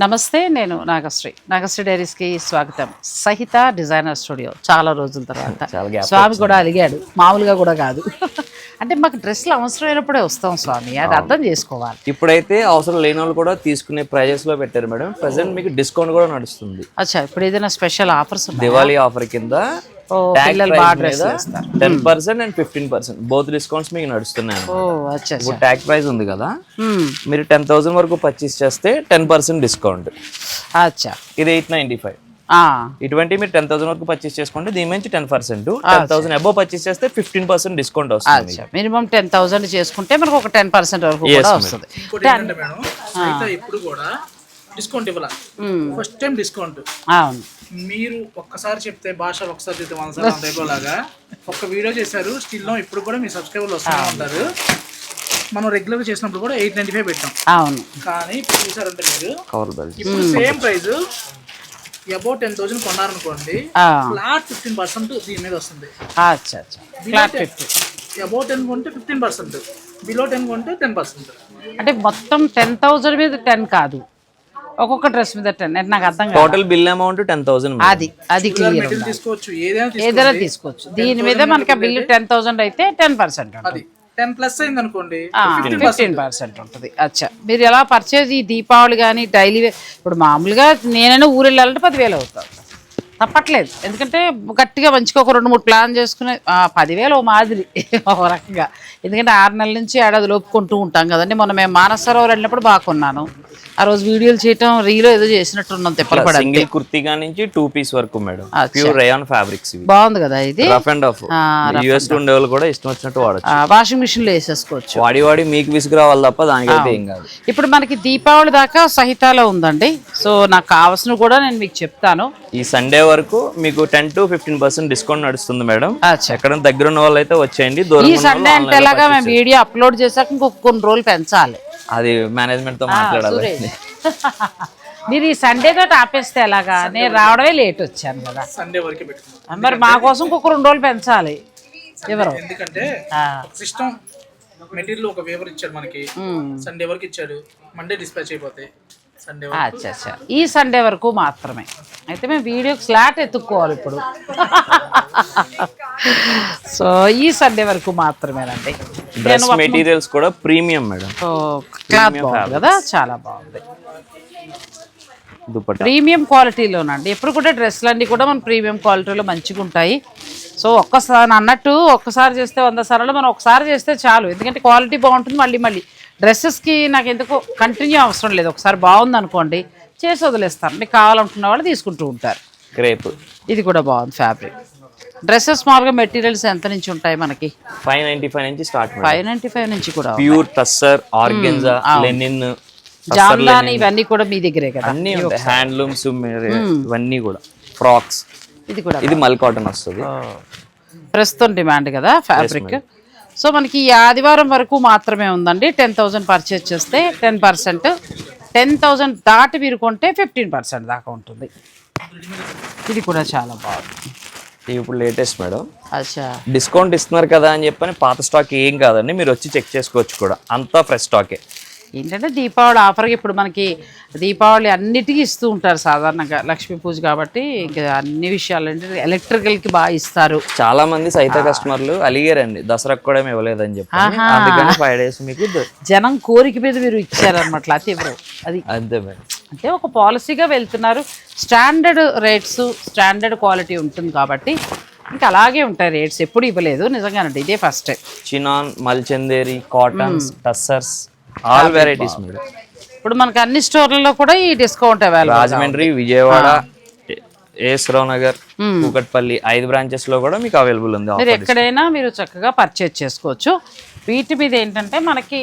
నమస్తే నేను నాగశ్రీ. నాగశ్రీ డైరీస్కి స్వాగతం. సహిత డిజైనర్ స్టూడియో చాలా రోజుల తర్వాత. స్వామి కూడా అలిగాడు. మామూలుగా కూడా కాదు. అంటే మాకు డ్రెస్సులు అవసరమైనప్పుడే వస్తాం స్వామి అది అర్థం చేసుకోవాలి. ఇప్పుడైతే అవసరం లేని వాళ్ళు కూడా తీసుకునే ప్రైజెస్లో పెట్టారు మేడం. ప్రెసెంట్ మీకు డిస్కౌంట్ కూడా నడుస్తుంది. అచ్చా ఇప్పుడు ఏదైనా స్పెషల్ ఆఫర్స్ దివాళీ ఆఫర్ కింద ten percent and fifteen percent. Both discounts మీకు నడుస్తున్నాయి ఇప్పుడు ట్యాగ్ ప్రైస్ ఉంది కదా. మీరు టెన్ థౌసండ్ వరకు పర్చేస్ చేస్తే టెన్ పర్సెంట్ డిస్కౌంట్. అచ్చా. ఇది ఎయిట్ నైన్టీ ఫైవ్. ఇటువంటి మీరు టెన్ థౌసండ్ వరకు పర్చేస్ చేసుకుంటే దీని నుంచి ten percent ten thousand above purchase చేస్తే ఫిఫ్టీన్ పర్సెంట్ డిస్కౌంట్ వస్తుంది అచ్చా. మినిమం టెన్ థౌసండ్ చేసుకుంటే మనకు ఒక టెన్ పర్సెంట్ వరకు వస్తుంది. ఇప్పుడు కూడా డిస్కౌంట్ ఇవ్వాల. ఫస్ట్ టైం డిస్కౌంట్ అవును. మీరు ఒక్కసారి చెప్తే భాష ఒకసారి చెప్తే వంద అంత అయిపోలాగా ఒక్క వీడియో చేశారు స్టిల్ ఇప్పుడు కూడా మీ సబ్స్క్రైబర్లు వస్తూనే ఉంటారు మనం రెగ్యులర్ చేసినప్పుడు కూడా ఎయిట్ నైన్టీ ఫైవ్ పెట్టాం. అవును. కానీ ఇప్పుడు చూసారంటే మీరు ఇప్పుడు same price about ten thousand కొన్నారనుకోండి flat fifteen percent దీని మీద వస్తుంది. Flat fifty. అబౌట్ టెన్ కొంటే ఫిఫ్టీన్ పర్సెంట్ బిలో టెన్ కొంటే టెన్ పర్సెంట్. అంటే మొత్తం టెన్ థౌజండ్ మీద టెన్ కాదు. ఒక్కొక్క డ్రెస్ మీద టెన్. నాకు అర్థం కాదు. Total bill amount ten thousand అది అది క్లియర్ తీసుకోవచ్చు ఏదైనా తీసుకో- ఏదైనా తీసుకోవచ్చు. దీని మీద మనకి బిల్లు టెన్ థౌసండ్ అయితే టెన్ పర్సెంట్ అది. టెన్ ప్లస్ అయింది అనుకోండి ఫిఫ్టీన్ పర్సెంట్ ఉంటుంది. అచ్చా. మీరు ఎలా పర్చేజ్ ఈ దీపావళి కానీ డైలీ ఇప్పుడు మామూలుగా నేనైనా ఊరు వెళ్ళాలంటే పదివేలు అవుతుంది. తప్పట్లేదు. ఎందుకంటే గట్టిగా మంచిగా ఒక రెండు మూడు ప్లాన్ చేసుకునే ఆ, పదివేలు ఓ మాదిరి ఒక రకంగా. ఎందుకంటే ఆరు నెలల నుంచి ఏడాది లోపుకుంటూ ఉంటాం కదండి. మొన్న మేము మానసరోవర్ వెళ్ళినప్పుడు బాగా కొన్నాను. ఆ రోజు వీడియోలు చేయటం రీలో ఏదో చేసినట్టున్నాం తెప్పలు పడ సింగిల్ కుర్తిగా నుంచి టూ పీస్ వరకు మేడం. ప్యూర్ రేయాన్ ఫ్యాబ్రిక్స్ బాగుంది కదా ఇది? రఫ్ అండ్ ఆఫ్ యూఎస్ ఉండే వాళ్ళు కూడా ఇష్టం వచ్చినట్టు వాడచ్చు. వాషింగ్ మిషన్లో వేసేసుకోవచ్చు. వాడి వాడి మీకు విసుగు రావాలి తప్ప దానికైతే ఏం కాదు. ఇప్పుడు మనకి దీపావళి దాకా సహితాలో ఉందండి. సో నాకు కావాల్సినవి కూడా నేను మీకు చెప్తాను. ఈ సండే వరకు మీకు ten to fifteen percent discount నడుస్తుంది మేడం. ఎక్కడ దగ్గర ఉన్న వాళ్ళు అయితే వచ్చేయండి. ఈ సండే అంటే ఎలాగా మేము వీడియో అప్లోడ్ చేశాక ఇంకొక కొన్ని రోజులు పెంచాలి. అది మేనేజ్మెంట్తో మాట్లాడాలి. మీరు ఈ సండే తోటి ఆపేస్తే ఎలాగా? నేను రావడమే లేట్ వచ్చాను కదా. సండే వరకే పెట్టుకున్నాం మరి మా కోసం ఇంకొక రెండు రోజులు పెంచాలి. ఎవరు? ఎందుకంటే ఆ, ఒక సిస్టమ్ మెటీరియల్ ఒక వేవర్ ఇచ్చాడు మనకి. సండే వరకు ఇచ్చాడు. మండే డిస్పాచ్ అయిపోతాయి అచ్చా అచ్చా. ఈ సండే వరకు మాత్రమే. అయితే మేము వీడియోకి స్లాట్ ఎత్తుక్కోవాలి ఇప్పుడు. సో ఈ సండే వరకు మాత్రమేనండి. డ్రెస్ మెటీరియల్స్ కూడా ప్రీమియం మేడం క్లాత్ బాగుంది కదా? చాలా బాగుంది. దుపట్టా. ప్రీమియం క్వాలిటీలోనండి ఎప్పుడు కూడా డ్రెస్సులు అన్నీ కూడా మన ప్రీమియం క్వాలిటీలో మంచిగా ఉంటాయి. సో ఒక్కసారి అన్నట్టు ఒక్కసారి చేస్తే వంద సార్లు మనం ఒకసారి చేస్తే చాలు. ఎందుకంటే క్వాలిటీ బాగుంటుంది మళ్ళీ మళ్ళీ. డ్రెస్సెస్కి నాకు ఎందుకో కంటిన్యూ అవసరం లేదు. ఒకసారి బాగుంది అనుకోండి చేసి వదిలేస్తాను. మీకు కావాలనుకున్న వాళ్ళు తీసుకుంటూ ఉంటారు. క్రేప్ ఇది కూడా బాగుంది ఫ్యాబ్రిక్. డ్రెస్సెస్ మామూలుగా మెటీరియల్స్ ఎంత నుంచి ఉంటాయి మనకి? ఫైవ్ నైన్టీ ఫైవ్ నుంచి స్టార్ట్ ఫైవ్ నైంటీ ఫైవ్ నుంచి కూడా ప్యూర్ టస్సర్ ఆర్గెన్జా లెనిన్ జామ్లాన్ ఇవన్నీ కూడా మీ దగ్గరే కదా? అన్ని హ్యాండ్లూమ్స్ ఇవన్నీ కూడా. ఫ్రాక్స్. ఇది కూడా ఇది మల్ కాటన్ వస్తుంది. ప్రస్తుతం డిమాండ్ కదా ఫ్యాబ్రిక్? సో మనకి ఈ ఆదివారం వరకు మాత్రమే ఉందండి. టెన్ థౌజండ్ పర్చేస్ చేస్తే టెన్ పర్సెంట్. టెన్ థౌజండ్ దాటి మీరు కొంటే ఫిఫ్టీన్ పర్సెంట్ దాకా ఉంటుంది. ఇది కూడా చాలా బాగుంది. ఇవి ఇప్పుడు లేటెస్ట్ మేడం. అచ్చా. డిస్కౌంట్ ఇస్తున్నారు కదా అని చెప్పని పాత స్టాక్ ఏం కాదండి. మీరు వచ్చి చెక్ చేసుకోవచ్చు కూడా. అంతా ఫ్రెష్ స్టాకే. ఏంటంటే దీపావళి ఆఫర్గా ఇప్పుడు మనకి దీపావళి అన్నిటికీ ఇస్తూ ఉంటారు సాధారణంగా లక్ష్మీ పూజ కాబట్టి ఇంకా అన్ని విషయాలు అంటే ఎలక్ట్రికల్కి బాగా ఇస్తారు. చాలా మంది సైత కస్టమర్లు అలిగారండి. దసరాకు కూడా ఇవ్వలేదని చెప్పి అందుకని ఫైవ్ డేస్ మీకు జనం కోరిక మీద మీరు ఇచ్చారనమాట లేకపోతే ఎవరు? అది అంతే మేడం అంటే ఒక పాలసీగా వెళ్తున్నారు. స్టాండర్డ్ రేట్స్ స్టాండర్డ్ క్వాలిటీ ఉంటుంది కాబట్టి ఇంకా అలాగే ఉంటాయి రేట్స్. ఎప్పుడు ఇవ్వలేదు. నిజంగానండి ఇదే first. Chinon మల్చందేరి cottons tussars all varieties madam ఇప్పుడు మనకి అన్ని స్టోర్లలో కూడా ఈ discount available Rajahmundry Vijayawada AS Rao Nagar Kukatpally ఐదు బ్రాంచెస్లో కూడా మీకు అవైలబుల్ ఉంది మీరు ఎక్కడైనా మీరు చక్కగా పర్చేజ్ చేసుకోవచ్చు. వీటి మీద ఏంటంటే మనకి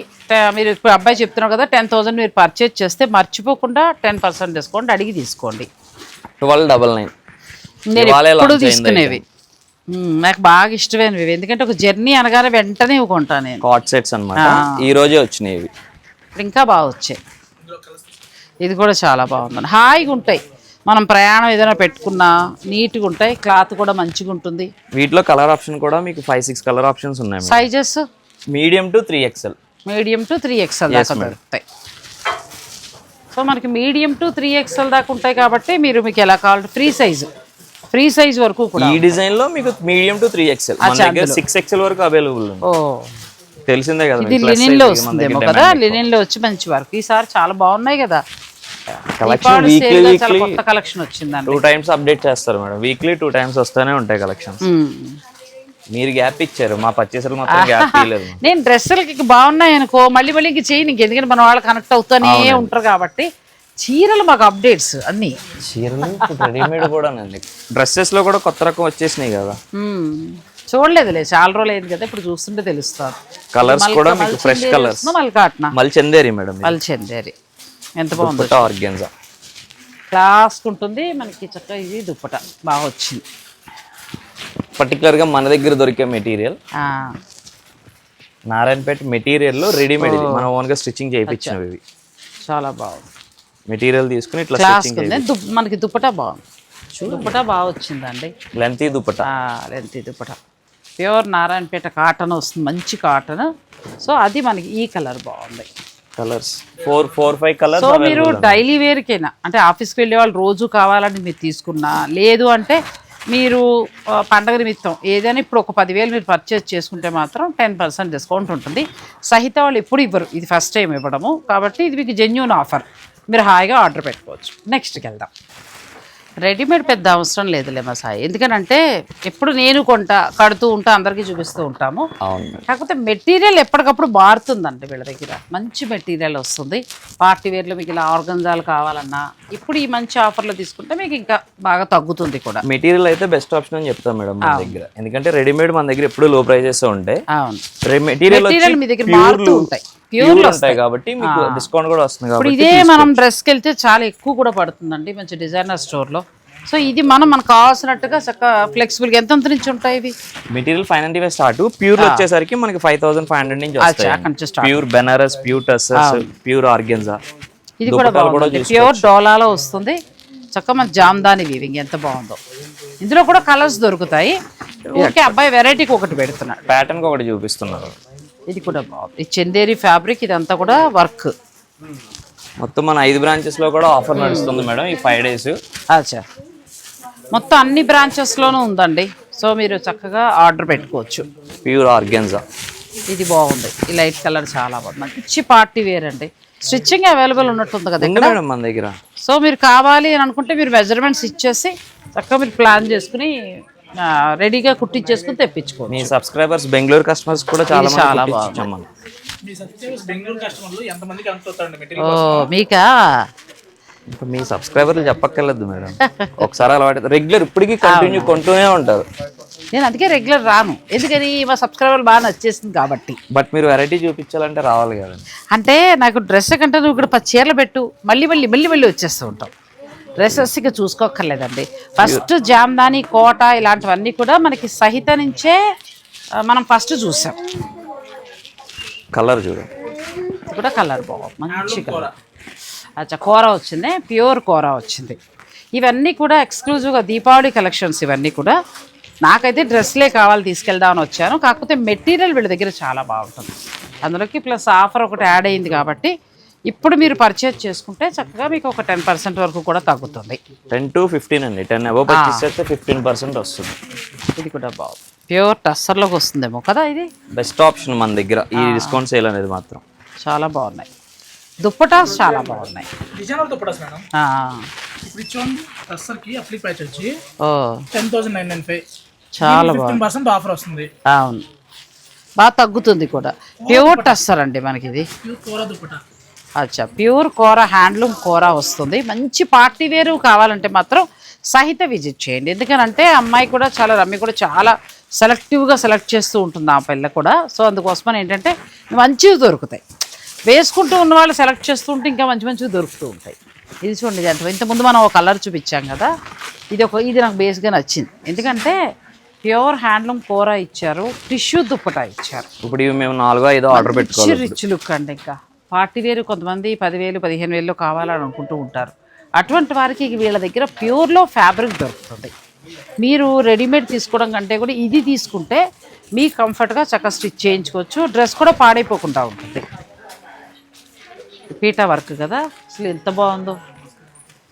మీరు ఇప్పుడు అబ్బాయి చెప్తున్నారు కదా టెన్ థౌసండ్ మీరు పర్చేజ్ చేస్తే మర్చిపోకుండా టెన్ పర్సెంట్ డిస్కౌంట్ అడిగి తీసుకోండి. ట్వెల్వ్ డబల్ నైన్ ఎప్పుడు తీసుకునేవి. నాకు బాగా ఇష్టమైనవి ఎందుకంటే ఒక జర్నీ అనగానే వెంటనే ఇవి కొంటాను నేను. కాట్ సెట్స్ అన్నమాట. ఈ రోజే వచ్చినాయి ఇవి. ఇంకా బాగా వచ్చాయి. ఇది కూడా చాలా బాగుందండి హాయిగా ఉంటాయి. మనం ప్రయాణం ఏదైనా పెట్టుకున్నా నీట్గా ఉంటాయి. క్లాత్ కూడా మంచిగా ఉంటుంది. వీటిలో కలర్ ఆప్షన్ కూడా మీకు ఫైవ్ సిక్స్ కలర్ ఆప్షన్స్ ఉన్నాయి sizes medium to three XL medium to three XL దాకా దొరుకుతాయి. సో మనకి మీడియం టు త్రీ ఎక్స్ఎల్ దాకా ఉంటాయి కాబట్టి మీరు మీకు ఎలా కావాలంటే ఫ్రీ సైజు ఫ్రీ సైజ్ వరకు కూడా ఈ డిజైన్లో మీకు మీడియం టు త్రీ ఎక్స్ఎల్. మన దగ్గర సిక్స్ ఎక్స్ఎల్ వరకు అవైలబుల్ ఉంది. ఓ. తెలిసిందే కదా ఇది లినిన్లో వస్తుందేమో కదా లినిన్లో వచ్చి మంచి వర్క్. ఈసారి చాలా బాగున్నాయి కదా. కలెక్షన్ వీక్లీ వీక్లీ కొత్త కలెక్షన్ వచ్చిందండి. టూ టైమ్స్ అప్డేట్ చేస్తారు మేడం. వీక్లీ టూ టైమ్స్ వస్తూనే ఉంటాయి కలెక్షన్స్. మీరు గ్యాప్ ఇచ్చారు. మా పర్చేసర్ మాత్రం గ్యాప్ ఇవ్వలేదు నేను డ్రెస్సులకి బాగున్నాయి అనుకో మళ్ళీ మళ్ళీ ఇంక చేయను. ఇంక ఎందుకంటే మన వాళ్ళు కనెక్ట్ అవుతూనే ఉంటారు కాబట్టి. చీరలు మాకు అప్డేట్స్ అన్నీ. చీరలు రెడీమేడ్ కూడా అండి డ్రెస్సెస్లో కూడా కొత్త రకం వచ్చేసినాయి కదా. చూడలేదులే చాలా రోజులు అయింది కదా ఇప్పుడు చూస్తుంటే తెలుస్తుంది కలర్స్ కూడా మీకు ఫ్రెష్ కలర్స్ మళ్ళీ కాటన మళ్ళీ చందేరి మేడం మళ్ళీ చెందేరి ఎంత బాగుందో ఆర్గెన్జా క్లాస్కి ఉంటుంది మనకి చక్కగా ఇది దుప్పట బాగా వచ్చింది. పర్టికులర్గా మన దగ్గర దొరికే మెటీరియల్ నారాయణపేట మెటీరియల్లో రెడీమేడ్ ఇది. మనం ఓన్గా స్టిచ్చింగ్ చేయించినవి ఇవి. చాలా బాగుంది. మెటీరియల్ తీసుకుని ఇట్లా క్లాస్ మనకి దుప్పట బాగుంది దుప్పట బాగా వచ్చిందండి. Lengthy dupatta length dupatta pure Narayanpet cotton వస్తుంది మంచి కాటన్. సో అది మనకి ఈ కలర్ బాగుంది. Colours four four five colours so మీరు డైలీ వేర్కైనా అంటే ఆఫీస్కి వెళ్ళే వాళ్ళు రోజు కావాలని మీరు తీసుకున్నా లేదు అంటే మీరు పండగ నిమిత్తం ఏదైనా ఇప్పుడు ఒక పదివేలు మీరు పర్చేస్ చేసుకుంటే మాత్రం టెన్ పర్సెంట్ డిస్కౌంట్ ఉంటుంది. సహిత వాళ్ళు ఎప్పుడు ఇవ్వరు. ఇది ఫస్ట్ టైం ఇవ్వడము. కాబట్టి ఇది మీకు జెన్యున్ ఆఫర్ మీరు హాయిగా ఆర్డర్ పెట్టుకోవచ్చు. నెక్స్ట్కి వెళ్దాం. రెడీమేడ్ పెద్ద అవసరం లేదులే మా సాయి ఎందుకనంటే ఎప్పుడు నేను కొంటా కడుతూ ఉంటా అందరికీ చూపిస్తూ ఉంటాము. కాకపోతే మెటీరియల్ ఎప్పటికప్పుడు మారుతుందండి వీళ్ళ దగ్గర. మంచి మెటీరియల్ వస్తుంది. పార్టీ వేర్లో మీకు ఇలా ఆర్గంజాలు కావాలన్నా ఇప్పుడు ఈ మంచి ఆఫర్లో తీసుకుంటే మీకు ఇంకా బాగా తగ్గుతుంది కూడా. మెటీరియల్ అయితే బెస్ట్ ఆప్షన్ అని చెప్తాం మేడం మన దగ్గర. ఎందుకంటే రెడీమేడ్ మన దగ్గర ఎప్పుడు లో ప్రైజెస్ ఉంటాయి మెటీరియల్ మీ దగ్గర మారుతూ ఉంటాయి. ప్యూర్ ఉంటాయి కాబట్టి మీకు డిస్కౌంట్ కూడా వస్తుంది ఇప్పుడు ఇదే మనం డ్రెస్కి వెళ్తే చాలా ఎక్కువ కూడా పడుతుందండి మంచి డిజైనర్ స్టోర్లో సో ఇది మనం మనకు కావాల్సినట్టుగా చక్కగా ఫ్లెక్సిబుల్గా ఎంత నుంచి ఉంటాయి ఇవి? Material five five start pure వచ్చేసరికి మనకి ఫైవ్ థౌసండ్ ఫైవ్ హండ్రెడ్ నుంచి వస్తాయి. Pure Benares pure tussars pure organza ఇది కూడా ప్యూర్ డోలాలో వస్తుంది. చక్కగా మన జామ్దాని వీవింగ్ ఎంత బాగుందో. ఇందులో కూడా కలర్స్ దొరుకుతాయి. ఓకే అబ్బాయి వెరైటీకి ఒకటి పెడుతున్నాడు. ప్యాటర్న్ ఒకటి చూపిస్తున్నారు ఇది కూడా బాగుంది. ఈ చందేరి ఫ్యాబ్రిక్ ఇదంతా కూడా వర్క్ మొత్తం మన ఐదు బ్రాంచెస్లో కూడా ఆఫర్ నడుస్తుంది మేడం ఈ ఫైవ్ డేస్ అచ్చా మొత్తం అన్ని బ్రాంచెస్లోనూ ఉందండి. సో మీరు చక్కగా ఆర్డర్ పెట్టుకోవచ్చు. ప్యూర్ ఆర్గెన్జా ఇది బాగుంది. ఈ లైట్ కలర్ చాలా బాగుంది. మంచి పార్టీ వేర్ అండి. స్టిచ్చింగ్ అవైలబుల్ ఉన్నట్టుంది కదా మేడం మన దగ్గర. సో మీరు కావాలి అని అనుకుంటే మీరు మెజర్మెంట్స్ ఇచ్చేసి చక్కగా మీరు ప్లాన్ చేసుకుని రెడీగా కుట్టించేసుకుని తెప్పించుకోండి మీ సబ్స్క్రైబర్స్ బెంగళూరు కస్టమర్స్ కూడా చాలా చాలా కుట్టించాం మనం మీ సబ్స్క్రైబర్స్ బెంగళూరు కస్టమర్లు ఎంతమందికి కనెక్ట్ అవుతారండి ఓ మెటీరియల్ మీకా? ఇంకా మీ సబ్స్క్రైబర్లు చెప్పక్కర్లేదు మేడం. ఒకసారి అలవాటు రెగ్యులర్ ఇప్పటికీ కంటిన్యూ కొంటూనే ఉంటారు. నేను అందుకే రెగ్యులర్ రాను. ఎందుకని? మా సబ్స్క్రైబర్ బాగా నచ్చేసింది కాబట్టి. బట్ మీరు వెరైటీ చూపించాలంటే రావాలి కదండి. అంటే నాకు డ్రెస్ కంటే నువ్వు ఇక్కడ పది చీరలు పెట్టు. మళ్ళీ మళ్ళీ మళ్ళీ మళ్ళీ వచ్చేస్తూ ఉంటాం ఇక చూసుకోక్కర్లేదండి. ఫస్ట్ జామ్దాని కోట ఇలాంటివన్నీ కూడా మనకి సహిత నుంచే మనం ఫస్ట్ చూసాం. కలర్ చూడండి ఇది కూడా కలర్ బాగుంది. మంచి కలర్ అచ్చా కూర వచ్చింది. ప్యూర్ కూర వచ్చింది. ఇవన్నీ కూడా ఎక్స్క్లూజివ్గా దీపావళి కలెక్షన్స్ ఇవన్నీ కూడా. నాకైతే డ్రెస్లే కావాలి తీసుకెళ్దామని వచ్చాను. కాకపోతే మెటీరియల్ వీళ్ళ దగ్గర చాలా బాగుంటుంది. అందులోకి ప్లస్ ఆఫర్ ఒకటి యాడ్ అయింది కాబట్టి ఇప్పుడు మీరు పర్చేజ్ చేసుకుంటే చక్కగా మీకు ఒక టెన్ పర్సెంట్ వరకు కూడా తగ్గుతుంది. టెన్ టు ఫిఫ్టీన్ అండి. టెన్ అబౌవ్ పర్చేస్ చేస్తే ఫిఫ్టీన్ పర్సెంట్ వస్తుంది. ఇది కూడా బాగుంది. ప్యూర్ టస్సర్లోకి వస్తుందేమో కదా ఇది? బెస్ట్ ఆప్షన్ మన దగ్గర ఈ డిస్కౌంట్ సేల్ అనేది మాత్రం. చాలా బాగున్నాయి. దుప్పటాస్ చాలా బాగున్నాయి. డిజైనర్ పడస్ మేడం. ఆ, ఇప్పుడు ఇచ్చోండి టస్సర్కి అప్లిక్ ప్రైస్ వచ్చి ten thousand nine nine five చాలా బాగుంది. పర్సెంట్ ఆఫర్ వస్తుంది. అవును. బాగా తగ్గుతుంది కూడా. ప్యూర్ టస్సర్ అండి మనకి ఇది. ప్యూర్ కూర దుప్పట. అచ్చా. ప్యూర్ కూర హ్యాండ్లూమ్ కూర వస్తుంది. మంచి పార్టీ వేరు కావాలంటే మాత్రం సహిత విజిట్ చేయండి. ఎందుకనంటే అమ్మాయి కూడా చాలా రమ్మి కూడా చాలా సెలెక్టివ్గా సెలెక్ట్ చేస్తూ ఉంటుంది ఆ పిల్ల కూడా. సో అందుకోసమని ఏంటంటే మంచివి దొరుకుతాయి. వేసుకుంటూ ఉన్న వాళ్ళు సెలెక్ట్ చేస్తూ ఉంటే ఇంకా మంచి మంచివి దొరుకుతూ ఉంటాయి. ఇది చూడండి ఇది ఎంత ఇంతకుముందు మనం ఒక కలర్ చూపించాం కదా. ఇది ఒక ఇది నాకు బేస్గా నచ్చింది. ఎందుకంటే ప్యూర్ హ్యాండ్లూమ్ కూర ఇచ్చారు టిష్యూ దుప్పటా ఇచ్చారు. ఇప్పుడు మేము నాలుగో ఐదో ఆర్డర్ పెట్టుకోవాలి మంచి రిచ్ లుక్ అండి ఇంకా. పార్టీ వేరు కొంతమంది పదివేలు పదిహేను వేలు కావాలని అనుకుంటూ ఉంటారు. అటువంటి వారికి వీళ్ళ దగ్గర ప్యూర్లో ఫ్యాబ్రిక్ దొరుకుతుంది. మీరు రెడీమేడ్ తీసుకోవడం కంటే కూడా ఇది తీసుకుంటే మీ కంఫర్ట్గా చక్కగా స్టిచ్ చేయించుకోవచ్చు. డ్రెస్ కూడా పాడైపోకుండా ఉంటుంది. పీటా వర్క్ కదా. అసలు ఎంత బాగుందో.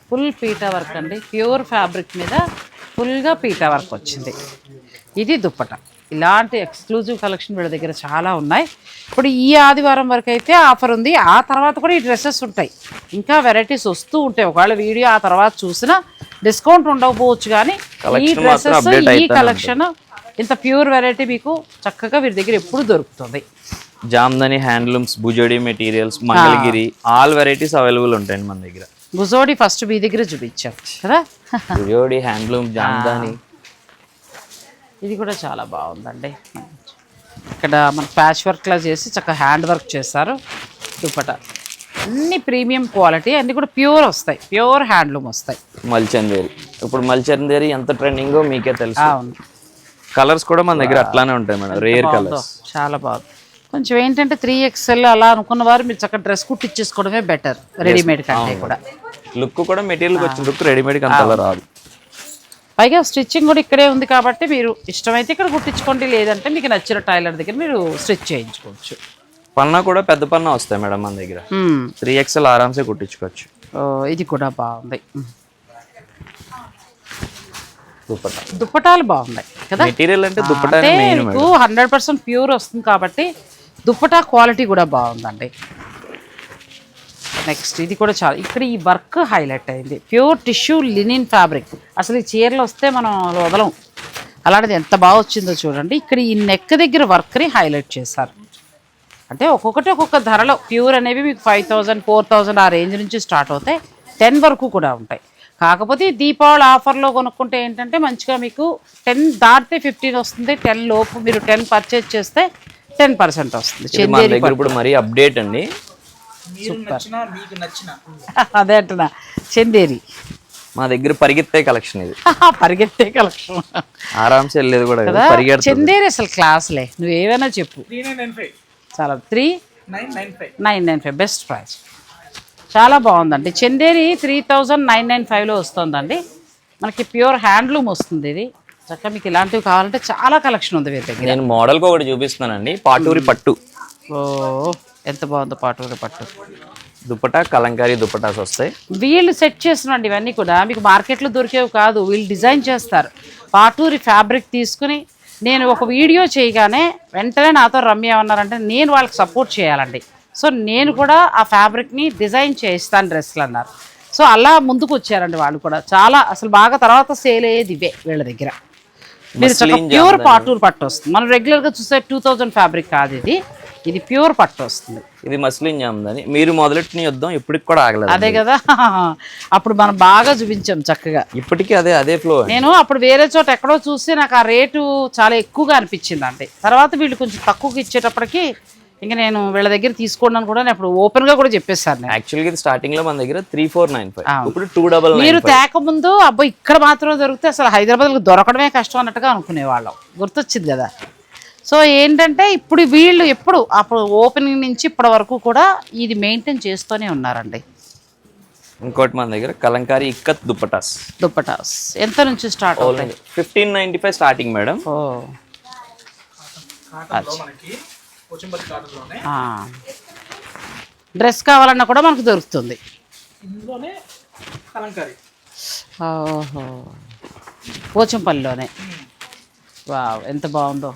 ఫుల్ పీటా వర్క్ అండి. ప్యూర్ ఫ్యాబ్రిక్ మీద ఫుల్గా పీటా వర్క్ వచ్చింది. ఇది దుప్పట. ఇలాంటి ఎక్స్క్లూజివ్ కలెక్షన్ వీళ్ళ దగ్గర చాలా ఉన్నాయి. ఇప్పుడు ఈ ఆదివారం వరకు అయితే ఆఫర్ ఉంది. ఆ తర్వాత కూడా ఈ డ్రెస్సెస్ ఉంటాయి. ఇంకా వెరైటీస్ వస్తూ ఉంటాయి. ఒకవేళ వీడియో ఆ తర్వాత చూసినా డిస్కౌంట్ ఉండకపోవచ్చు కానీ ఈ డ్రెస్సెస్ ఈ కలెక్షన్ ఇంత ప్యూర్ వెరైటీ మీకు చక్కగా వీరి దగ్గర ఎప్పుడు దొరుకుతుంది. Jamdani handlooms Bhujodi materials Mangalagiri all varieties available ఉంటాయండి మన దగ్గర. గుజోడి ఫస్ట్ మీ దగ్గర చూపించాం కదా? భుజోడి హ్యాండ్లూమ్ జామ్దాని ఇది కూడా చాలా బాగుందండి. ఇక్కడ మన ప్యాచ్ వర్క్లా చేసి చక్కగా హ్యాండ్ వర్క్ చేస్తారు దుపట అన్ని ప్రీమియం క్వాలిటీ అన్ని కూడా ప్యూర్ వస్తాయి. ప్యూర్ హ్యాండ్లూమ్ వస్తాయి. మల్చందేరి. ఇప్పుడు మల్చందేరి ఎంత ట్రెండింగో మీకే తెలుసు. అవును. కలర్స్ కూడా మన దగ్గర అట్లానే ఉంటాయి మేడం. Rare colours. చాలా బాగుంది. కొంచెం ఏంటంటే త్రీ ఎక్స్ఎల్ అలా అనుకున్న వారు మీరు చక్కగా డ్రెస్ కుట్టించేసుకోవడమే బెటర్. రెడీమేడ్ కంటే కూడా. లుక్ కూడా మెటీరియల్ వచ్చిన లుక్ రెడీమేడ్ అంతలా రాదు. పైగా స్టిచ్చింగ్ కూడా ఇక్కడే ఉంది కాబట్టి మీరు ఇష్టమైతే ఇక్కడ కుట్టించుకోండి లేదంటే మీకు నచ్చిన టైలర్ దగ్గర మీరు స్టిచ్ చేయించుకోవచ్చు. పన్నా కూడా పెద్ద పన్నా వస్తాయి మేడం మన దగ్గర. త్రీ ఎక్స్ఎల్ ఆరామ్సే కుట్టించుకోవచ్చు. ఇది కూడా బాగుంది. దుప్పట. దుప్పటాలు బాగున్నాయి కదా? మెటీరియల్ అంటే దుప్పట అంటే మెయిన్ మీకు హండ్రెడ్ పర్సెంట్ ప్యూర్ వస్తుంది కాబట్టి దుప్పటా క్వాలిటీ కూడా బాగుందండి. నెక్స్ట్ ఇది కూడా చాలా. ఇక్కడ ఈ వర్క్ హైలైట్ అయింది. Pure tissue linen fabric. అసలు ఈ చీరలు వస్తే మనం వదలం. అలాంటిది ఎంత బాగా వచ్చిందో చూడండి. ఇక్కడ ఈ నెక్ దగ్గర వర్క్ని హైలైట్ చేశారు. అంటే ఒక్కొక్కటి ఒక్కొక్క ధరలో. ప్యూర్ అనేవి మీకు ఫైవ్ థౌజండ్ ఫోర్ థౌజండ్ ఆ రేంజ్ నుంచి స్టార్ట్ అవుతాయి. టెన్ వరకు కూడా ఉంటాయి. కాకపోతే దీపావళి ఆఫర్లో కొనుక్కుంటే ఏంటంటే మంచిగా మీకు టెన్ దాటితే ఫిఫ్టీన్ వస్తుంది. టెన్ లోపు మీరు టెన్ పర్చేజ్ చేస్తే టెన్ పర్సెంట్ వస్తుంది. ఇప్పుడు మరీ అప్డేట్ అండి మీరు నచ్చిన మీకు నచ్చిన అదే అంటున్నా. చందేరి. మా దగ్గర పరిగెత్తే కలెక్షన్ ఇది. పరిగెత్తే కలెక్షన్. ఆరామ్సే వెళ్ళేది కూడా చందేరి అసలు క్లాస్లే. నువ్వు ఏమైనా చెప్పు. చాలా three? Nine nine five. Nine nine five. Best price చాలా బాగుందండి. Chanderi three thousand nine nine ఫైవ్లో వస్తుందండి. మనకి ప్యూర్ హ్యాండ్లూమ్ వస్తుంది ఇది. చక్కగా మీకు ఇలాంటివి కావాలంటే చాలా కలెక్షన్ ఉంది వీరి దగ్గర. నేను మోడల్కి ఒకటి చూపిస్తున్నానండి. పాటూరి పట్టు. ఓ. ఎంత బాగుందో పాటూరి పట్టు. దుపటా కలంకారీ దుపటాస్ వస్తాయి. వీళ్ళు సెట్ చేసినండి ఇవన్నీ కూడా. మీకు మార్కెట్లో దొరికేవి కాదు వీళ్ళు డిజైన్ చేస్తారు. పాటూరి ఫ్యాబ్రిక్ తీసుకుని నేను ఒక వీడియో చేయగానే వెంటనే నాతో రమ్య ఏమన్నారంటే నేను వాళ్ళకి సపోర్ట్ చేయాలండి. సో నేను కూడా ఆ ఫ్యాబ్రిక్ని డిజైన్ చేయిస్తాను డ్రెస్లు అన్నారు. సో అలా ముందుకు వచ్చారండి వాళ్ళు కూడా. చాలా అసలు బాగా తర్వాత సేల్ అయ్యేది ఇవే వీళ్ళ దగ్గర. మీరు ప్యూర్ పాటూర్ పట్టు వస్తుంది. మనం రెగ్యులర్గా చూసే టూ థౌజండ్ ఫ్యాబ్రిక్ కాదు ఇది. ఇది ప్యూర్ పట్టు వస్తుంది. ఇది మస్లిన్ జామ్దని మీరు మొదలెట్టిన యుద్ధం ఇప్పటికి కూడా ఆగలేదు అదే కదా? అప్పుడు మనం బాగా చూపించాం చక్కగా. ఇప్పటికీ అదే అదే ఫ్లో నేను అప్పుడు వేరే చోట ఎక్కడో చూసి నాకు ఆ రేటు చాలా ఎక్కువగా అనిపించింది అంటే తర్వాత వీళ్ళు కొంచెం తక్కువకి ఇచ్చేటప్పటికి ఇంకా నేను వీళ్ళ దగ్గర తీసుకోండి అని కూడా నేను అప్పుడు ఓపెన్గా కూడా చెప్పేశాను నేను. యాక్చువల్గా ఇది స్టార్టింగ్లో మన దగ్గర త్రీ ఫోర్ నైన్ ఫైవ్ ఇప్పుడు టూ డబల్ మీరు తేక ముందు అబ్బో ఇక్కడ మాత్రమే దొరికితే అసలు హైదరాబాద్లో దొరకడమే కష్టం అన్నట్టుగా అనుకునేవాళ్ళం. గుర్తొచ్చింది కదా? సో ఏంటంటే ఇప్పుడు వీళ్ళు ఎప్పుడు అప్పుడు ఓపెనింగ్ నుంచి ఇప్పటి వరకు కూడా ఇది మెయింటైన్ చేస్తూనే ఉన్నారండి. ఇంకోటి మన దగ్గర కలంకారీ ఇక్కత్ దుప్పటాస్. దుప్పటాస్. ఎంత నుంచి స్టార్ట్ అవుతాయి? Fifteen ninety five starting madam. ఓ. డ్రెస్ కావాలన్నా కూడా మనకు దొరుకుతుంది. ఓహో. పోచంపల్లిలోనే. వావ్ ఎంత బాగుందో.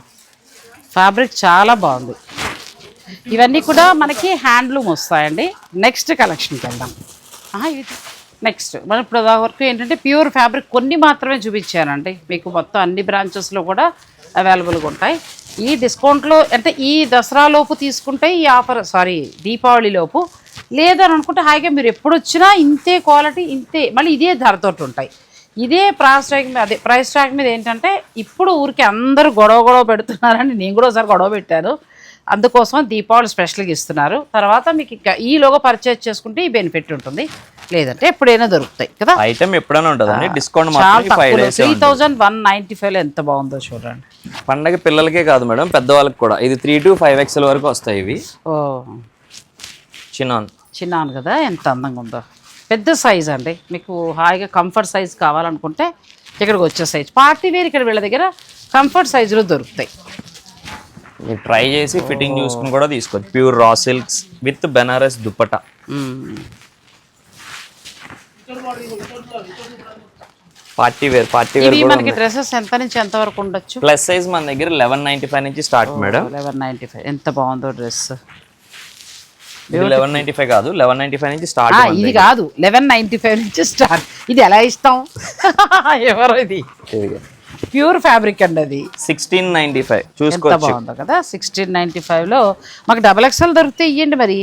ఫ్యాబ్రిక్ చాలా బాగుంది. ఇవన్నీ కూడా మనకి హ్యాండ్లూమ్ వస్తాయండి. నెక్స్ట్ కలెక్షన్కి వెళ్దాం. నెక్స్ట్ మనం ఇప్పుడు వరకు ఏంటంటే ప్యూర్ ఫ్యాబ్రిక్ కొన్ని మాత్రమే చూపించానండి. మీకు మొత్తం అన్ని బ్రాంచెస్లో కూడా అవైలబుల్గా ఉంటాయి. ఈ డిస్కౌంట్లో అంటే ఈ దసరాలోపు తీసుకుంటే ఈ ఆఫర్ సారీ దీపావళిలోపు లేదని అనుకుంటే హాయిగా మీరు ఎప్పుడు వచ్చినా ఇంతే క్వాలిటీ ఇంతే మళ్ళీ ఇదే ధరతోటి ఉంటాయి. ఇదే ప్రైస్ ట్యాగ్ మీద అదే ప్రైస్ ట్యాగ్ మీద ఏంటంటే ఇప్పుడు ఊరికి అందరూ గొడవ గొడవ పెడుతున్నారని నేను కూడా ఒకసారి గొడవ పెట్టాను. అందుకోసం దీపావళి స్పెషల్గా ఇస్తున్నారు. తర్వాత మీకు ఇంకా ఈలోగా పర్చేజ్ చేసుకుంటే ఈ బెనిఫిట్ ఉంటుంది. లేదంటే ఎప్పుడైనా దొరుకుతాయి కదా. ఐటమ్ ఎప్పుడైనా ఉంటుందండి. Discount five three thousand one ninety ఫైవ్లో ఎంత బాగుందో చూడండి. పండగ పిల్లలకే కాదు మేడం పెద్దవాళ్ళకి కూడా. ఇది త్రీ టు ఫైవ్ ఎక్స్ఎల్ వరకు వస్తాయి ఇవి. చిన్నాన్. చిన్నాను కదా ఎంత అందంగా ఉందో. పెద్ద సైజ్ అండి. మీకు హాయిగా కంఫర్ట్ సైజ్ కావాలనుకుంటే ఇక్కడికి వచ్చే సైజ్ పార్టీ వేర్ ఇక్కడ వీళ్ళ దగ్గర కంఫర్ట్ సైజులో దొరుకుతాయి. మీరు ట్రై చేసి ఫిట్టింగ్ చూసుకుని కూడా తీసుకోవచ్చు. Pure raw silks with Benares dupatta. Party wear party wear మనకి డ్రెస్సెస్ ఎంత నుంచి ఎంత వరకు ఉండొచ్చు? ప్లస్ సైజ్ మన దగ్గర లెవెన్ నైన్టీ ఫైవ్ నుంచి start madam eleven ninety five ఎంత బాగుందో డ్రెస్ లెవెన్ నైన్టీ ఫైవ్ కాదు లెవెన్ నైన్టీ ఫైవ్ నుంచి స్టార్ట్ ఇది కాదు లెవెన్ నైంటీ ఫైవ్ నుంచి స్టార్ట్ ఇది ఎలా ఇస్తాం? ఎవరో ఇది? ప్యూర్ ఫ్యాబ్రిక్ అండి అది. సిక్స్టీన్ నైన్టీ ఫైవ్ ఎంత చూసుకోవచ్చు. బాగుందో కదా సిక్స్టీన్ నైంటీ ఫైవ్లో మాకు డబల్ ఎక్స్ఎల్ దొరికితే ఇవ్వండి మరి.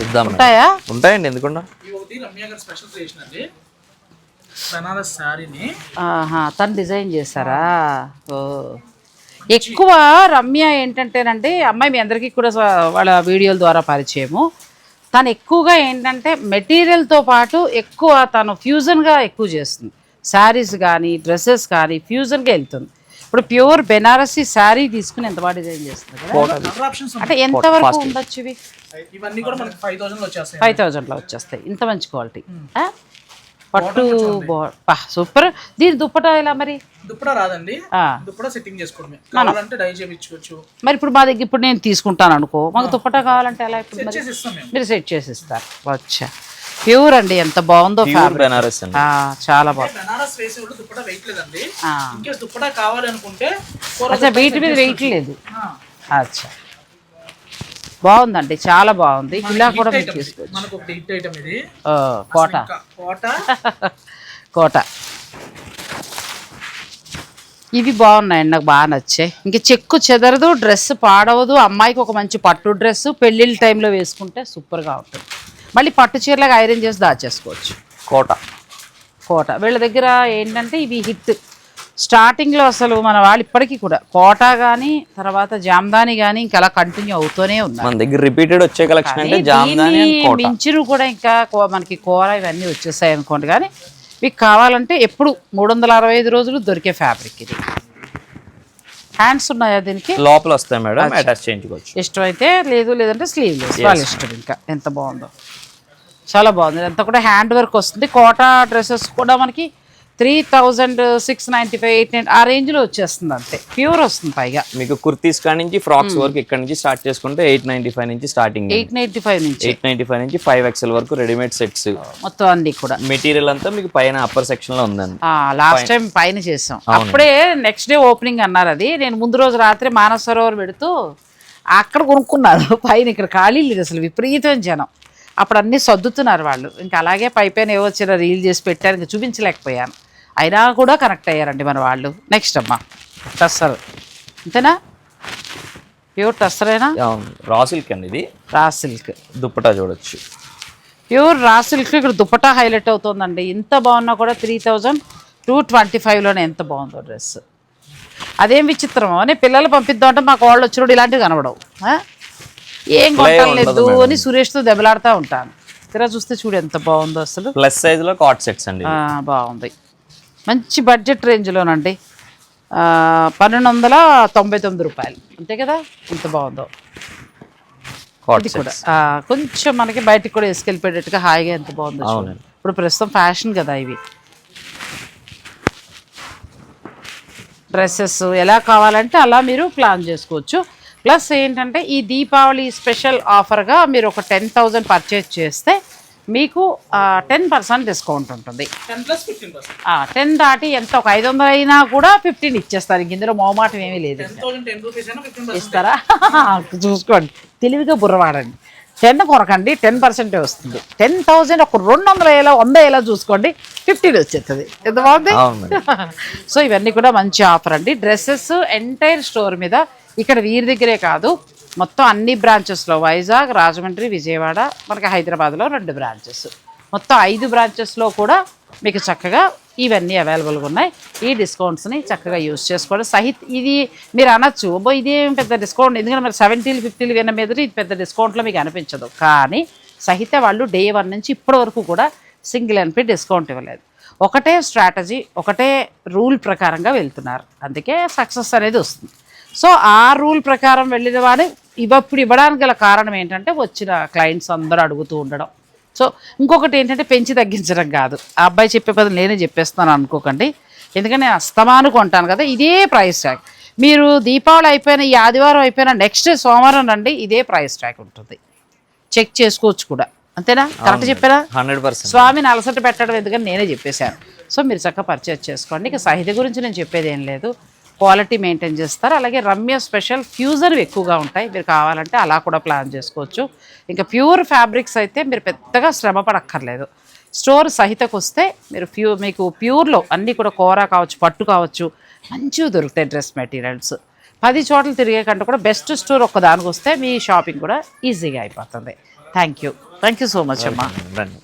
ఇద్దాం. ఉంటాయా? ఉంటాయండి ఎందుకుండా? తను డిజైన్ చేశారా? ఓ. ఎక్కువ రమ్య ఏంటంటేనండి అమ్మాయి మీ అందరికీ కూడా వాళ్ళ వీడియోల ద్వారా పరిచయము. తను ఎక్కువగా ఏంటంటే మెటీరియల్తో పాటు ఎక్కువ తను ఫ్యూజన్గా ఎక్కువ చేస్తుంది. శారీస్ కానీ డ్రెస్సెస్ కానీ ఫ్యూజన్గా వెళ్తుంది. ఇప్పుడు ప్యూర్ బెనారసీ శారీ తీసుకుని ఎంత బాగా డిజైన్ చేస్తుంది కదా? కలర్ ఆప్షన్స్ అంటే ఎంత వరకు ఉండొచ్చు ఇవి? ఇవన్నీ కూడా మనకి ఫైవ్ థౌసండ్లో వచ్చేస్తాయి ఫైవ్ థౌజండ్లో వచ్చేస్తాయి. ఇంత మంచి క్వాలిటీ పట్టు బా సూపర్ దీని దుప్పటా ఎలా మరి? దుప్పడా రాదండి. ఆ. దుప్పడా సెట్టింగ్ చేసుకోవడమే. కావాలంటే డై చేయించుకోవచ్చు మరి ఇప్పుడు మా దగ్గర ఇప్పుడు నేను తీసుకుంటాను అనుకో. మాకు దుప్పటా కావాలంటే ఎలా ఇప్పుడు మరి? సెట్ చేసి ఇస్తారు. వచ్చా ప్యూర్ అండి ఎంత బాగుందో బెనారస్ చాలా బాగుంది బనారస్ వేసే దుప్పడా వెయిట్ లేదండి. ఆ. ఇంకేస్ దుప్పడా కావాలనుకుంటే four అచ్చా వీటి మీద వెయిట్ లేదు. ఆ. అచ్చా. బాగుందండి చాలా బాగుంది. ఇలా కూడా మీరు. తీసుకోవచ్చు కోట. కోట. కోట. ఇవి బాగున్నాయండి నాకు బాగా నచ్చాయి. ఇంక చెక్కు చెదరదు డ్రెస్ పాడవదు. అమ్మాయికి ఒక మంచి పట్టు డ్రెస్. పెళ్ళిళ్ళ టైంలో వేసుకుంటే సూపర్గా ఉంటుంది. మళ్ళీ పట్టు చీరలాగా ఐరన్ చేసి దాచేసుకోవచ్చు. కోట. కోట. వీళ్ళ దగ్గర ఏంటంటే ఇవి హిట్. స్టార్టింగ్లో అసలు మన వాళ్ళు ఇప్పటికీ కూడా కోట కానీ తర్వాత జామ్దాని కానీ ఇంకా అలా కంటిన్యూ అవుతూనే ఉన్నారు. మన దగ్గర రిపీటెడ్ వచ్చే కలెక్షన్ అంటే జామ్దాని మించిరు కూడా ఇంకా మనకి కూర ఇవన్నీ వచ్చేసాయి అనుకోండి. కానీ మీకు కావాలంటే ఎప్పుడు మూడు వందల అరవై ఐదు రోజులు దొరికే ఫ్యాబ్రిక్ ఇది. హ్యాండ్స్ ఉన్నాయా దీనికి? లోపల వస్తాయి మేడం అటాచ్ చేయించుకోవచ్చు. ఇష్టమైతే లేదు లేదంటే స్లీవ్లెస్ వాళ్ళ ఇష్టం ఇంకా. ఎంత బాగుందో. చాలా బాగుంది. అంతా కూడా హ్యాండ్ వర్క్ వస్తుంది. కోటా డ్రెస్సెస్ కూడా మనకి three thousand six ninety five eight nine ఆ రేంజ్లో వచ్చేస్తుంది అంతే. ప్యూర్ వస్తుంది పైగా. మీకు కుర్తీస్ కాడి నుంచి ఫ్రాక్స్ వరకు ఇక్కడ నుంచి స్టార్ట్ చేసుకుంటే ఎయిట్ నైన్టీ ఫైవ్ నుంచి స్టార్టింగ్ ఎయిట్ నైంటీ ఫైవ్ నుంచి. ఎయిట్ నైన్టీ ఫైవ్ నుంచి ఫైవ్ ఎక్స్ఎల్ వరకు రెడీమేడ్ సెట్స్. మొత్తం అన్నీ కూడా. మెటీరియల్ అంతా మీకు పైన అప్పర్ సెక్షన్లో ఉందండి లాస్ట్ టైం పైన చేసాం. అప్పుడే నెక్స్ట్ డే ఓపెనింగ్ అన్నారు అది. నేను ముందు రోజు రాత్రి మానస సరోవర్ పెడుతూ అక్కడ కొనుక్కున్నారు. పైన ఇక్కడ ఖాళీ లేదు అసలు విపరీతం జనం. అప్పుడు అన్నీ సర్దుతున్నారు వాళ్ళు. ఇంకా అలాగే పై పైన ఏవో చిన్న రీల్ చేసి పెట్టారు ఇంకా చూపించలేకపోయాను. అయినా కూడా కనెక్ట్ అయ్యారండి మన వాళ్ళు. నెక్స్ట్ అమ్మా. టస్సర్. అంతేనా? ప్యూర్ టస్సరేనా రా సిల్క్ అండి ఇది. Raw silk. దుప్పటా చూడొచ్చు. ప్యూర్ రా సిల్క్ ఇక్కడ దుపట్టా హైలైట్ అవుతుందండి. ఇంత బాగున్నా కూడా త్రీ థౌజండ్ టూ ట్వంటీ ఫైవ్లోనే ఎంత బాగుందో డ్రెస్. అదేం విచిత్రమో? అని పిల్లలు పంపిద్దాం అంటే మాకు వాళ్ళు వచ్చినప్పుడు ఇలాంటివి కనబడవు? ఏం కొట్టలేదు అని సురేష్తో దెబ్బలాడుతూ ఉంటాను. తీరా చూస్తే చూడు ఎంత బాగుందో అసలు. ప్లస్ సైజ్లో కాట్ సెట్స్ అండి బాగుంది. మంచి బడ్జెట్ రేంజ్లోనండి. పన్నెండు వందల తొంభై తొమ్మిది రూపాయలు. అంతే కదా? ఎంత బాగుందో. ఇది కూడా. కొంచెం మనకి బయటికి కూడా వేసుకెళ్ళిపోయేటట్టుగా హాయిగా ఎంత బాగుందో ఇప్పుడు ప్రస్తుతం ఫ్యాషన్ కదా ఇవి. డ్రెస్సెస్ ఎలా కావాలంటే అలా మీరు ప్లాన్ చేసుకోవచ్చు. ప్లస్ ఏంటంటే ఈ దీపావళి స్పెషల్ ఆఫర్గా మీరు ఒక టెన్ థౌజండ్ పర్చేజ్ చేస్తే మీకు టెన్ పర్సెంట్ డిస్కౌంట్ ఉంటుంది. Ten plus fifteen percent ten దాటి ఎంత ఒక ఐదు వందలు అయినా కూడా ఫిఫ్టీన్ ఇచ్చేస్తారు. ఇంక ఇందులో మోమాటం ఏమీ లేదు. థౌసండ్ ఇస్తారా? చూసుకోండి. తెలివిగా బుర్రవాడండి. టెన్ కొరకండి టెన్ పర్సెంటే వస్తుంది. టెన్ థౌజండ్ ఒక రెండు వందల వేల వంద వేల చూసుకోండి ఫిఫ్టీన్ వచ్చేస్తుంది. ఎంత బాగుంది? సో ఇవన్నీ కూడా మంచి ఆఫర్ అండి. డ్రెస్సెస్ ఎంటైర్ స్టోర్ మీద ఇక్కడ వీరి దగ్గరే కాదు. మొత్తం అన్ని బ్రాంచెస్లో వైజాగ్ రాజమండ్రి విజయవాడ మనకి హైదరాబాద్లో రెండు బ్రాంచెస్ మొత్తం ఐదు బ్రాంచెస్లో కూడా మీకు చక్కగా ఇవన్నీ అవైలబుల్గా ఉన్నాయి. ఈ డిస్కౌంట్స్ని చక్కగా యూస్ చేసుకోండి. సహిత్ ఇది మీరు అనొచ్చు. అబ్బో ఇదేం పెద్ద డిస్కౌంట్ ఎందుకంటే మరి సెవెంటీలు ఫిఫ్టీలు విన్న మీద ఇది పెద్ద డిస్కౌంట్లో మీకు అనిపించదు. కానీ సహిత వాళ్ళు డే వన్ నుంచి ఇప్పటి వరకు కూడా సింగిల్ ఎన్పి డిస్కౌంట్ ఇవ్వలేదు. ఒకటే స్ట్రాటజీ ఒకటే రూల్ ప్రకారంగా వెళ్తున్నారు. అందుకే సక్సెస్ అనేది వస్తుంది. సో ఆ రూల్ ప్రకారం వెళ్ళిన వాడు ఇవప్పుడు ఇవ్వడానికి గల కారణం ఏంటంటే వచ్చిన క్లయింట్స్ అందరూ అడుగుతూ ఉండడం. సో ఇంకొకటి ఏంటంటే పెంచి తగ్గించడం కాదు. ఆ అబ్బాయి చెప్పే బదులు నేనే చెప్పేస్తాను అనుకోకండి. ఎందుకంటే నేను అస్తమాను కొంటాను కదా ఇదే ప్రైస్ ట్యాగ్ మీరు దీపావళి అయిపోయిన ఈ ఆదివారం అయిపోయిన నెక్స్ట్ సోమవారం రండి ఇదే ప్రైస్ ట్యాగ్ ఉంటుంది. చెక్ చేసుకోవచ్చు కూడా. అంతేనా? కరెక్ట్ చెప్పారా? Hundred percent. స్వామిని అలసట పెట్టడం ఎందుకని నేనే చెప్పేశాను. సో మీరు చక్కగా పర్చేజ్ చేసుకోండి. ఇక సహిత గురించి నేను చెప్పేది ఏం లేదు. క్వాలిటీ మెయింటైన్ చేస్తారు. అలాగే రమ్య స్పెషల్ ఫ్యూజర్ ఎక్కువగా ఉంటాయి. మీరు కావాలంటే అలా కూడా ప్లాన్ చేసుకోవచ్చు. ఇంకా ప్యూర్ ఫ్యాబ్రిక్స్ అయితే మీరు పెద్దగా శ్రమ పడక్కర్లేదు. స్టోర్ సహితకు వస్తే మీరు ప్యూ మీకు ప్యూర్లో అన్నీ కూడా కూర కావచ్చు పట్టు కావచ్చు మంచిగా దొరుకుతాయి డ్రెస్ మెటీరియల్స్. పది చోట్ల తిరిగే కంటే కూడా బెస్ట్ స్టోర్ ఒక్కదానికి వస్తే మీ షాపింగ్ కూడా ఈజీగా అయిపోతుంది. Thank you. Thank you so much అమ్మా. రండి